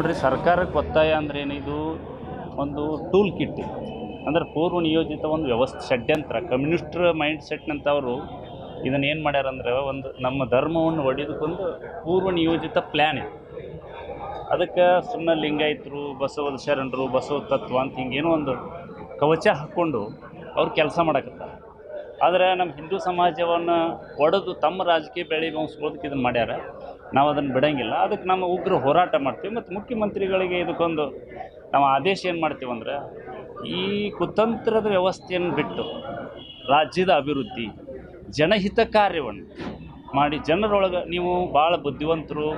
ನೋಡ್ರಿ ಸರ್ಕಾರಕ್ಕೆ ಒತ್ತಾಯ ಅಂದ್ರೆ ಏನಿದು ಒಂದು ಟೂಲ್ ಕಿಟ್ ಇದು. ಅಂದ್ರೆ ಪೂರ್ವ ನಿಯೋಜಿತ ಒಂದು ವ್ಯವಸ್ಥೆ, ಷಡ್ಯಂತ್ರ ಕಮ್ಯುನಿಸ್ಟ್ರ ಮೈಂಡ್ ಸೆಟ್ನಂತವರು ಇದನ್ನು ಏನು ಮಾಡ್ಯಾರಂದ್ರೆ ಒಂದು ನಮ್ಮ ಧರ್ಮವನ್ನು ಒಡೆದುಕೊಂಡು ಪೂರ್ವ ನಿಯೋಜಿತ ಪ್ಲ್ಯಾನ್ ಇದೆ. ಅದಕ್ಕೆ ಸುಮ್ಮನೆ ಲಿಂಗಾಯಿತರು ಬಸವ ಶರಣರು ಬಸವ ತತ್ವ ಅಂತ ಹಿಂಗೇನೋ ಒಂದು ಕವಚ ಹಾಕ್ಕೊಂಡು ಅವ್ರು ಕೆಲಸ ಮಾಡಕತ್ತಾರೆ. ಆದರೆ ನಮ್ಮ ಹಿಂದೂ ಸಮಾಜವನ್ನು ಒಡೆದು ತಮ್ಮ ರಾಜಕೀಯ ಬೆಳೆ ಬಂಸ್ಕೊಳ್ಳೋದಕ್ಕೆ ಇದನ್ನು ಮಾಡ್ಯಾರ. ನಾವು ಅದನ್ನು ಬಿಡಂಗಿಲ್ಲ. ಅದಕ್ಕೆ ನಮ್ಮ ಉಗ್ರ ಹೋರಾಟ ಮಾಡ್ತೀವಿ. ಮತ್ತು ಮುಖ್ಯಮಂತ್ರಿಗಳಿಗೆ ಇದಕ್ಕೊಂದು ನಾವು ಆದೇಶ ಏನು ಮಾಡ್ತೀವಿ ಅಂದರೆ, ಈ ಕುತಂತ್ರದ ವ್ಯವಸ್ಥೆಯನ್ನು ಬಿಟ್ಟು ರಾಜ್ಯದ ಅಭಿವೃದ್ಧಿ, ಜನಹಿತ ಕಾರ್ಯವನ್ನು ಮಾಡಿ ಜನರೊಳಗೆ ನೀವು ಭಾಳ ಬುದ್ಧಿವಂತರು,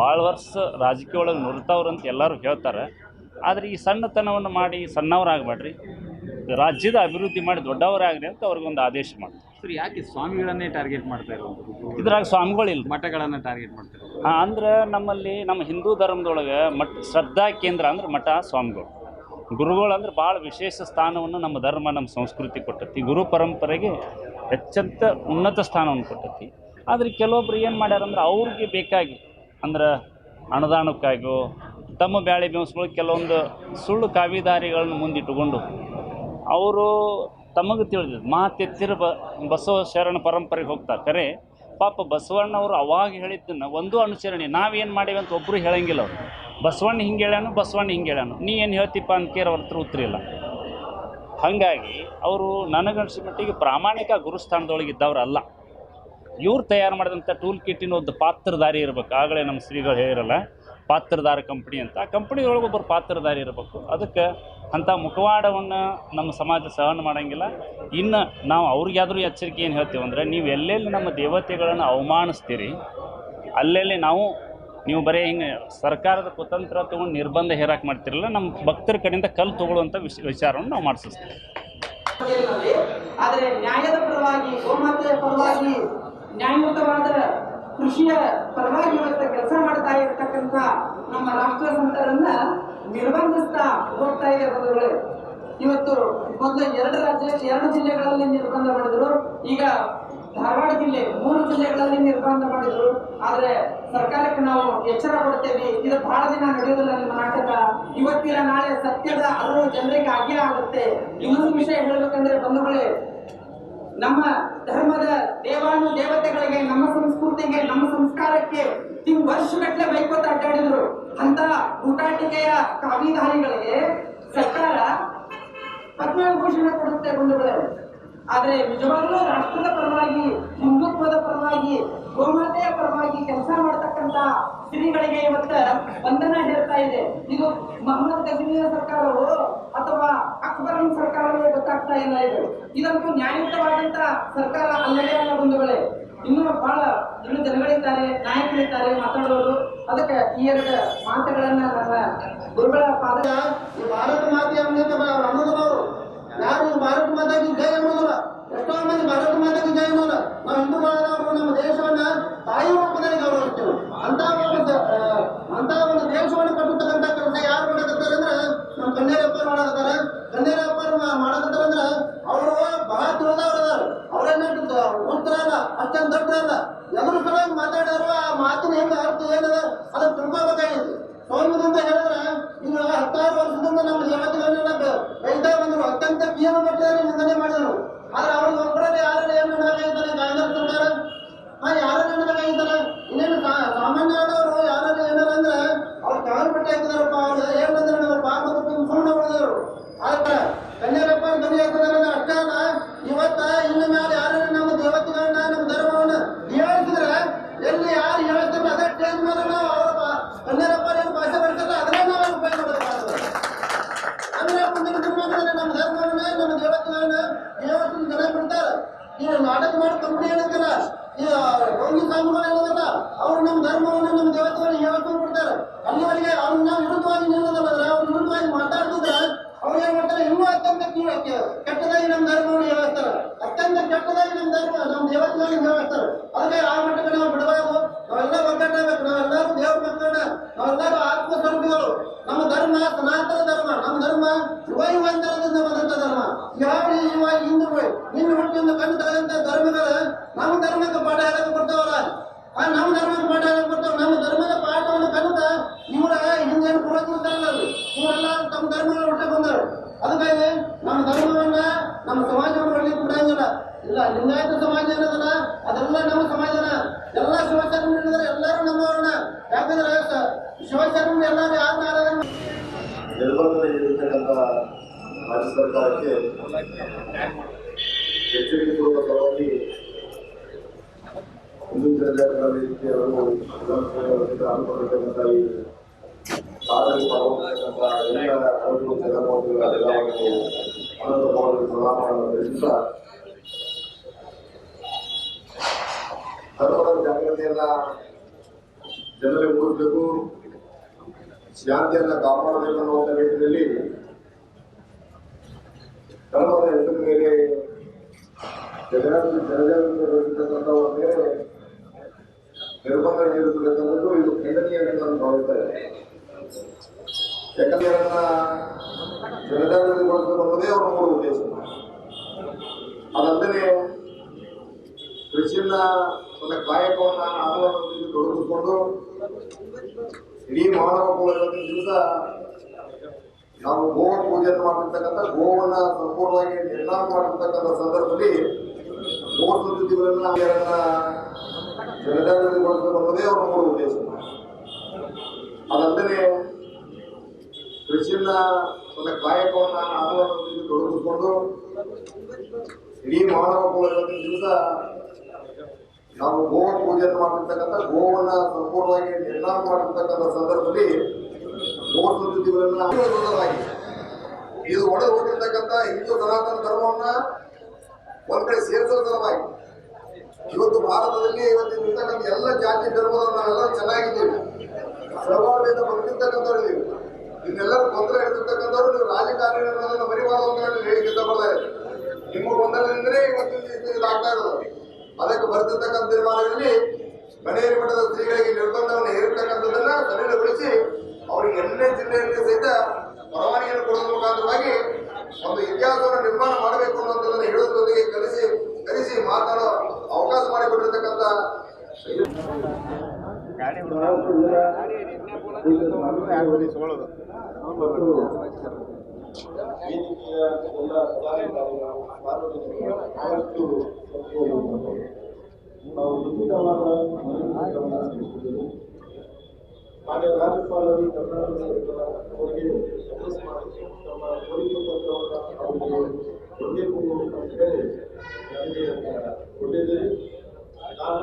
ಭಾಳ ವರ್ಷ ರಾಜಕೀಯ ಒಳಗೆ ನುರಿತವ್ರು ಅಂತ ಎಲ್ಲರೂ ಹೇಳ್ತಾರೆ. ಆದರೆ ಈ ಸಣ್ಣತನವನ್ನು ಮಾಡಿ ಸಣ್ಣವರಾಗಬೇಡ್ರಿ. ರಾಜ್ಯದ ಅಭಿವೃದ್ಧಿ ಮಾಡಿ ದೊಡ್ಡವರಾಗ್ರಿ ಅಂತ ಅವ್ರಿಗೊಂದು ಆದೇಶ ಮಾಡ್ತಾರೆ. ಸರ್ ಯಾಕೆ ಸ್ವಾಮಿಗಳನ್ನೇ ಟಾರ್ಗೆಟ್ ಮಾಡ್ತಾ ಇರೋದು? ಇದ್ರಾಗ ಸ್ವಾಮಿಗಳಿಲ್ಲ. ಮಠಗಳನ್ನ ಟಾರ್ಗೆಟ್ ಮಾಡ್ತಾರೆ ಆ, ಅಂದ್ರೆ ನಮ್ಮಲ್ಲಿ ನಮ್ಮ ಹಿಂದೂ ಧರ್ಮದೊಳಗೆ ಮಠ ಶ್ರದ್ಧಾ ಕೇಂದ್ರ ಅಂದ್ರೆ ಮಠ ಸ್ವಾಮಿಗಳು. ಗುರುಗಳು ಅಂದ್ರೆ ಭಾಳ ವಿಶೇಷ ಸ್ಥಾನವನ್ನು ನಮ್ಮ ಧರ್ಮ ನಮ್ಮ ಸಂಸ್ಕೃತಿ ಕೊಟ್ಟತಿ. ಗುರು ಪರಂಪರೆಗೆ ಅತ್ಯಂತ ಉನ್ನತ ಸ್ಥಾನವನ್ನು ಕೊಟ್ಟತಿ. ಆದರೆ ಕೆಲವೊಬ್ರು ಏನು ಮಾಡ್ಯಾರಂದ್ರೆ ಅವ್ರಿಗೆ ಬೇಕಾಗಿ ಅಂದ್ರೆ ಅನುದಾನಕ್ಕಾಗೋ ತಮ್ಮ ಬ್ಯಾಳೆ ಬೆಂಸ್ಗಳು ಕೆಲವೊಂದು ಸುಳ್ಳು ಕಾವಿದಾರಿಗಳನ್ನು ಮುಂದಿಟ್ಟುಕೊಂಡು ಅವರು ತಮಗೆ ತಿಳಿದ ಮಾತೆತ್ತಿರ ಬ ಬಸವ ಶರಣ ಪರಂಪರೆಗೆ ಹೋಗ್ತಾ ಕರೆ, ಪಾಪ ಬಸವಣ್ಣವರು ಅವಾಗ ಹೇಳಿದ್ದನ್ನ ಒಂದು ಅನುಸರಣೆ, ನಾವೇನು ಮಾಡೀವಿ ಅಂತ ಒಬ್ಬರು ಹೇಳಂಗಿಲ್ಲ ಅವರು. ಬಸವಣ್ಣ ಹಿಂಗೆ ಹೇಳ್ಯಾನು, ಬಸವಣ್ಣ ಹಿಂಗೆ ಹೇಳ್ಯಾನು. ನೀ ಏನು ಹೇಳ್ತಿಪ್ಪ ಅಂತ ಕೇರ್ ಅವ್ರ ಹತ್ರ ಉತ್ತರ ಇಲ್ಲ. ಹಾಗಾಗಿ ಅವರು ನನಗನ್ಸಿದ ಮಟ್ಟಿಗೆ ಪ್ರಾಮಾಣಿಕ ಗುರುಸ್ಥಾನದೊಳಗೆ ಇದ್ದವ್ರಲ್ಲ ಇವ್ರು ತಯಾರು ಮಾಡಿದಂಥ ಟೂಲ್ ಕಿಟ್ಟಿನ ಒಂದು ಪಾತ್ರಧಾರಿ ಇರಬೇಕು. ಆಗಲೇ ನಮ್ಮ ಶ್ರೀಗಳು ಹೇಳಿರಲ್ಲ ಪಾತ್ರಧಾರ ಕಂಪ್ನಿ ಅಂತ. ಕಂಪ್ನಿಯೊಳಗೆ ಒಬ್ಬರು ಪಾತ್ರಧಾರಿ ಇರಬೇಕು. ಅದಕ್ಕೆ ಅಂಥ ಮುಖವಾಡವನ್ನು ನಮ್ಮ ಸಮಾಜ ಸಹನ ಮಾಡೋಂಗಿಲ್ಲ. ಇನ್ನು ನಾವು ಅವ್ರಿಗಾದರೂ ಎಚ್ಚರಿಕೆ ಏನು ಹೇಳ್ತೀವಿ ಅಂದರೆ, ನೀವು ಎಲ್ಲೆಲ್ಲಿ ನಮ್ಮ ದೇವತೆಗಳನ್ನು ಅವಮಾನಿಸ್ತೀರಿ, ಅಲ್ಲೆಲ್ಲಿ ನಾವು, ನೀವು ಬರೀ ಹಿಂಗೆ ಸರ್ಕಾರದ ಕುತಂತ್ರ ತೊಗೊಂಡು ನಿರ್ಬಂಧ ಹೇರಾಕ್ ಮಾಡ್ತಿರಲ್ಲ, ನಮ್ಮ ಭಕ್ತರ ಕಡೆಯಿಂದ ಕಲ್ಲು ತೊಗೊಳ್ಳುವಂಥ ವಿಷ, ವಿಚಾರವನ್ನು ನಾವು ಮಾಡಿಸ್ತೀವಿ ಆದರೆ ನ್ಯಾಯದ ಪರವಾಗಿ, ಗೋಮಾತೆಯ ಪರವಾಗಿ ನ್ಯಾಯಯುತವಾದ ಕೃಷಿಯ ಪರವಾಗಿ ಇವತ್ತು ಕೆಲಸ ಮಾಡ್ತಾ ಇರತಕ್ಕಂಥ ನಮ್ಮ ರಾಷ್ಟ್ರ ಸಂತರನ್ನ ನಿರ್ಬಂಧಿಸ್ತಾ ಹೋಗ್ತಾ ಇದೆ ಬಂಧುಗಳೇ. ಇವತ್ತು ಮೊದಲು ಎರಡು ರಾಜ್ಯ, ಎರಡು ಜಿಲ್ಲೆಗಳಲ್ಲಿ ನಿರ್ಬಂಧ ಮಾಡಿದ್ರು. ಈಗ ಧಾರವಾಡ ಜಿಲ್ಲೆ ಮೂರು ಜಿಲ್ಲೆಗಳಲ್ಲಿ ನಿರ್ಬಂಧ ಮಾಡಿದ್ರು. ಆದ್ರೆ ಸರ್ಕಾರಕ್ಕೆ ನಾವು ಎಚ್ಚರ ಕೊಡ್ತೇವೆ. ಇದು ಬಹಳ ದಿನ ನಡೆಯುವುದಿಲ್ಲ ನಿಮ್ಮ ನಾಟಕ. ಇವತ್ತಿನ ನಾಳೆ ಸತ್ಯದ ಅರಿವು ಜನರಿಗೆ ಆಗೇ ಆಗುತ್ತೆ. ಇನ್ನೊಂದು ವಿಷಯ ಹೇಳಬೇಕಂದ್ರೆ ಬಂಧುಗಳೇ ನಮ್ಮ ಧರ್ಮದ ದೇವಾನು ದೇವತೆಗಳಿಗೆ, ನಮ್ಮ ಸಂಸ್ಕೃತಿಗೆ, ನಮ್ಮ ಸಂಸ್ಕಾರಕ್ಕೆ ನೀವು ವರ್ಷಗಟ್ಟಲೆ ಬೈಕೋತ ಅಡ್ಡಾಡಿದ್ರು. ಅಂತ ಊಟಾಟಿಕೆಯ ಕಾವಿಧಾರಿಗಳಿಗೆ ಸರ್ಕಾರ ಪದ್ಮವಿಭೂಷಣ ಕೊಡುತ್ತೆ ಬಂಧುಗಳೇ. ಆದರೆ ನಿಜವಾಗ್ಲೂ ರಾಷ್ಟ್ರದ ಪರವಾಗಿ, ಹಿಂದುತ್ವದ ಪರವಾಗಿ, ಗೋಮಾತೆಯ ಪರವಾಗಿ ಕೆಲಸ ಮಾಡತಕ್ಕಂತ ಶ್ರೀಗಳಿಗೆ ಇವತ್ತ ಬಂಧನ ಹೇಳ್ತಾ ಇದೆ. ಇದು ಮೊಹಮ್ಮದ್ ಗಜನಿಯ ಸರ್ಕಾರವೋ ಅಥವಾ ಅಕ್ಬರನ್ ಸರ್ಕಾರವೇ ಗೊತ್ತಾಗ್ತಾ ಇಲ್ಲ ಇದು. ಇದಂತೂ ನ್ಯಾಯಯುತವಾದಂತ ಸರ್ಕಾರ ಅಲ್ಲೇ ಅಲ್ಲ ಬಂಧುಗಳೇ, ಇನ್ನೂ ಬಹಳ ಇನ್ನು ಜನಗಳಿದ್ದಾರೆ, ನಾಯಕರಿದ್ದಾರೆ ಮಾತಾಡೋರು. ಅದಕ್ಕೆ ಈ ಎರಡು ಮಾತುಗಳನ್ನ ನನ್ನ ಗುರುಗಳ ಪಾದ ಭಾರತ ಮಾತೆ ಅಮೃತ ಅನ್ನೋದವರು ಯಾರು ಭಾರತ ಮಾತೆಗೆ ಜಯ ಅನ್ನೋದಿಲ್ಲ ಎಷ್ಟೋ ಮಂದಿ ಭಾರತ ಮಾತೆಗೆ ಜಯ ಅನ್ನೋಲ್ಲ ನಾವು ಹಿಂದೂಗಳಾದವರು ನಮ್ಮ ದೇಶವನ್ನ ತಾಯಿ ರೂಪದಲ್ಲಿ ಗೌರವಿಸ್ತೀವಿ ಅಂತ ಒಂದು ದ- ಆ, ಅಂತ ಒಂದು ದೇಶವನ್ನು ಕಟ್ಟತಕ್ಕಂಥ ಕೆಲಸ ಯಾರು ಮಾಡಕತ್ತಾರೆ ಅಂದ್ರೆ ನಮ್ಮ ಕನ್ನೇರಪ್ಪರು ಮಾಡಕತ್ತಾರ ಕನ್ನೇರಪ್ಪರು ಮಾಡಕತ್ತಾರ ಅಂದ್ರೆ ಅವರು ಬಹಳ ತಿಳಿದವ್ರು ಅದಾರ ಅವರೇನ ಉತ್ತರಲ್ಲ ಅಷ್ಟೊಂದು ದೊಡ್ಡರಲ್ಲ ಎದುರು ಸಲುವಾಗಿ ಮಾತಾಡಿದ್ರು ಆ ಮಾತಿನ ಹೆಂಗ ಅರ್ಥ ಏನದ ಅದನ್ನ ತಿಳ್ಕೊಬೇಕಾಗಿತ್ತು ಸೌಮ್ಯದಿಂದ ಹೇಳಿದ್ರೆ ಈಗ ಹತ್ತಾರು ವರ್ಷದಿಂದ ನಮ್ಮ ಜಗತ್ತಿಗಳನ್ನೆಲ್ಲ ಬೈತಾ ಬಂದರು ಅತ್ಯಂತ ಕೀಳು ಮಟ್ಟದಲ್ಲಿ ನಿಂದನೆ ಮಾಡಿದರು ಆದ್ರೆ ಅವ್ರಿಗೆ ಒಬ್ಬರಲ್ಲಿ ಯಾರು ಏನು ಮಾಡಬೇಕಾಗಿದ್ದಾರೆ ಕಾಂಗ್ರೆಸ್ ಸರ್ಕಾರ ಹಾ ಯಾರು ಮಾಡಬೇಕಾಗಿದ್ದಾರೆ ಇನ್ನೇನು ಸಾ- ಸಾಮಾನ್ಯವಾದವರು ಯಾರು ಏನಾರ ಅಂದ್ರೆ ಅವ್ರು ಕಾಲು ಪಟ್ಟಿ ಹಾಕಿದಾರಪ್ಪ ಅವ್ರು ಏನಂದ್ರೆ ನಾವು ಪಾಪ ಸುಮ್ಮನೆ ಉಳಿದವರು ಆದ್ರೆ ಕನ್ಯಾರಪ್ಪ ಧ್ವನಿ ಹಾಕಿದಾರೆ ಅಂದ್ರೆ ಅಷ್ಟೇ ಅಲ್ಲ ಇವತ್ತ ಇನ್ನು ಮೇಲೆ ಯಾರು ನಮ್ಮ ದೇವತೆಗಳನ್ನ ನಮ್ಮ ಧರ್ಮವನ್ನ ಹೇಳಿಸಿದ್ರೆ ಎಲ್ಲಿ ಯಾರು ಹೇಳ್ತಾರೆ ಅದೇ ಸ್ಟೇಜ್ ಮೇಲೆ ನಾವು ಅವರ ಕನ್ಯಾರಪ್ಪ ಏನು ಭಾಷೆ ಬರ್ತಾರೆ ಅದನ್ನೇ ನಾವು ಉಪಯೋಗ ಮಾಡಬೇಕಾಗ್ತದೆ ಅಂದ್ರೆ ಮುಂದಿನ ದಿನಮಾನದಲ್ಲಿ ನಮ್ಮ ಧರ್ಮವನ್ನ ನಮ್ಮ ದೇವತೆಗಳನ್ನ ದೇವಸ್ಥಾನ ಜನ ಬಿಡ್ತಾರೆ ಈ ನಾಟಕ ಮಾಡಿ ಕಂಪನಿ ಏನಂತಾರ ಈ ರೋಗಿ ಸ್ವಾಮಿಗಳು ಏನದಲ್ಲ ಅವ್ರು ನಮ್ಮ ಧರ್ಮವನ್ನು ನಮ್ಮ ದೇವತೆಗಳನ್ನ ಹೇಳ್ಕೊಂಡು ಬಿಡ್ತಾರೆ ಅಲ್ಲಿವರೆಗೆ ನಾವು ವಿರುದ್ಧವಾಗಿ ನಿಲ್ಲೋದಲ್ಲ ಅವ್ರು ವಿರುದ್ಧವಾಗಿ ಮಾತಾಡ್ತಿದ್ರೆ ಅವ್ರು ಏನ್ ಮಾಡ್ತಾರೆ ಇನ್ನೂ ಅತ್ಯಂತ ಕೆಟ್ಟದಾಗಿ ನಮ್ಮ ಧರ್ಮವನ್ನು ಹೇಳ್ತಾರೆ ಅತ್ಯಂತ ಕೆಟ್ಟದಾಗಿ ನಮ್ಮ ಧರ್ಮ ನಮ್ಮ ದೇವತೆಗಳನ್ನ ಹೇಳ್ತಾರೆ ಅದಕ್ಕೆ ಆ ಮಟ್ಟಕ್ಕೆ ನಾವು ಬಿಡಬಾರ್ದು ನಾವೆಲ್ಲ ಒಗ್ಗಟ್ಟಾಗಬೇಕು ನಾವೆಲ್ಲರೂ ದೇವ್ರ ಮಕ್ಕಳನ್ನ ನಾವೆಲ್ಲರೂ ಆತ್ಮ ಸ್ವರೂಪಿಗಳು ನಮ್ಮ ಧರ್ಮ ಸನಾತನ ಧರ್ಮ ನಮ್ಮ ಧರ್ಮ ಯುವಯುವಂತರದಿಂದ ಬಂದಂತ ಧರ್ಮ ಯಾವ ಯುವ ಹುಟ್ಟಿಯಿಂದ ಕಣ್ಣು ತಗದಂತ ಧರ್ಮಗಳ, ನಮ್ಮ ಧರ್ಮಕ್ಕೆ ಪಾಠ ಹೇಳಕ್ಕೆ ಬರ್ತಾವಲ್ಲ ಆ ನಮ್ಮ ಧರ್ಮಕ್ಕೆ ಪಾಠ ಹೇಳಕ್ ಬರ್ತಾವ ನಮ್ಮ ಧರ್ಮದ ಪಾಠವನ್ನು ಕಲಿತ ಇವರ ಹಿಂದೇನು ಇವರೆಲ್ಲ ತಮ್ಮ ಧರ್ಮಗಳ ಹೊಟ್ಟೆ ಬಂದರು. ಅದಕ್ಕಾಗಿ ನಮ್ಮ ಧರ್ಮವನ್ನ ನಮ್ಮ ಸಮಾಜವನ್ನು ಒಳ್ಳೆ ಬಿಡಂಗಿಲ್ಲ. ಇಲ್ಲ, ಲಿಂಗಾಯತ ಸಮಾಜ ಏನದಲ್ಲ? ಅದೆಲ್ಲ ನಮ್ಮ ಸಮಾಜನ. ಎಲ್ಲ ಶಿವಶರಣ ಹೇಳಿದ್ರೆ ಎಲ್ಲರೂ ನಮ್ಮವ್ರನ್ನ. ಯಾಕಂದ್ರೆ ಶಿವಶರಣ ಎಲ್ಲರೂ ಯಾರು ಆರಾಧನೆ ಸರ್ಕಾರಕ್ಕೆ ಎಚ್ಚರಿಕೆ ಕೊಡುವ ಸಲುವಾಗಿ ಹಿಂದೂ ಜನಜಾಗರಣ ವೇದಿಕೆ ಅವರು ಜಗನ್ಮೋಹಿಗಳ ಒಂದು ಜಾಗೃತಿಯನ್ನ ಜನರಿಗೆ ಮೂಡಿಸಬೇಕು ಶಾಂತಿಯನ್ನ ಕಾಪಾಡಬೇಕು ಅನ್ನುವಂಥ ನಿಟ್ಟಿನಲ್ಲಿ ಧರ್ಮದ ಹೆಸರು ಮೇಲೆ ಜನಜಾಗೃತಿ ಒಂದು ಮೇಲೆ ನಿರ್ಬಂಧ ನೀಡುತ್ತಿರತಕ್ಕಂಥದ್ದು ಇದು ಖಂಡನೀಯ ಎಂದು ನಾನು ಭಾವಿಸ್ತಾ ಇದ್ದೇನೆ. ಯಾಕಂದ್ರೆ ಅದನ್ನ ಜನಜಾಗೃತಿಗೊಳಿಸಬೇಕು ಅನ್ನೋದೇ ಅವರ ಮೂಲ ಉದ್ದೇಶ. ಅದಲ್ಲದೆ ಕೃಷಿಯನ್ನ ತನ್ನ ಕಾಯಕವನ್ನ ಆಂದೋಲನದಲ್ಲಿ ತೊಡಗಿಸಿಕೊಂಡು ಇಡೀ ಮಾನವ ಕುಲ ಇವತ್ತಿನ ದಿವಸ ನಾವು ಗೋ ಪೂಜೆಯನ್ನು ಮಾಡಿರ್ತಕ್ಕಂಥ ಗೋವನ್ನ ಸಂಪೂರ್ಣವಾಗಿ ನಿರ್ನಾಮ ಮಾಡಿರ್ತಕ್ಕಂಥ ಸಂದರ್ಭದಲ್ಲಿ ಸಂಸ್ಕೃತಿಗಳನ್ನ ಅದನ್ನ ಜನಜಾಗೃತಿಗೊಳಿಸಬೇಕು ಅನ್ನೋದೇ ಅವರ ಮೂಲ ಉದ್ದೇಶ ಅದಲ್ಲದೆ ಕೃಷಿಯನ್ನ ಒಂದು ಕಾಯಕವನ್ನ ಆಂದೋಲನದಲ್ಲಿ ತೊಡಗಿಸಿಕೊಂಡು ಇಡೀ ಮಾನವ ಕುಲ ಇವತ್ತಿನ ದಿವಸ ನಾವು ಗೋ ಪೂಜೆ ಮಾಡಿರ್ತಕ್ಕಂಥ ಗೋವನ್ನ ಸಂಪೂರ್ಣವಾಗಿ ನಿರ್ನಾಮ ಮಾಡಿರ್ತಕ್ಕಂಥ ಸಂದರ್ಭದಲ್ಲಿ ಗೋ. ಇದು ಒಡೆದು ಹೋಗಿರ್ತಕ್ಕಂಥ ಹಿಂದೂ ಸನಾತನ ಧರ್ಮವನ್ನ ಒಂದ್ ಕಡೆ ಸೇರಿಸೋ ಸಲುವಾಗಿ ಇವತ್ತು ಭಾರತದಲ್ಲಿ ಇವತ್ತಿನ ಇರ್ತಕ್ಕಂಥ ಎಲ್ಲ ಜಾತಿ ಧರ್ಮದ ನಾವೆಲ್ಲ ಚೆನ್ನಾಗಿದ್ದೀವಿ ಬದುಕಿರ್ತಕ್ಕಂಥವ್ರು ನೀವು. ನಿಮ್ಮೆಲ್ಲರೂ ತೊಂದರೆ ಹಿಡಿದಿರ್ತಕ್ಕಂಥವ್ರು, ನೀವು ರಾಜಕಾರಣಿಗಳನ್ನ ಮರಿಬಾರದು ಅಂತ ಹೇಳಿ ಹೇಳಿಕೆ ತಗೊಳ್ತಾರೆ. ನಿಮ್ಮ ಗೊಂದಲದಿಂದಲೇ ಇವತ್ತಿನ ಇದು ಇದಾಗ್ತಾ ಇರೋದು. ಅದಕ್ಕೆ ಬರ್ತಿರ್ತಕ್ಕಂಥ ತೀರ್ಮಾನಗಳಲ್ಲಿ ಮನೆಯಲ್ಲಿ ಮಠದ ಸ್ತ್ರೀಗಳಿಗೆ ನಾವು ನೀಡುತ್ತಿದ್ದೇವೆ. ಹಾಗೆ ರಾಜ್ಯಪಾಲರು ಕರ್ನಾಟಕ ಅವರಿಗೆ ಅಡ್ರೆಸ್ ಮಾಡಿ ತಮ್ಮ ಕೋರಿಕೆ ಪತ್ರವನ್ನು ಅವರಿಗೆ ಕೊಡಬೇಕು ಹೇಳಿ ನನಗೆ ಕೊಟ್ಟಿದ್ದೀರಿ ನಾನು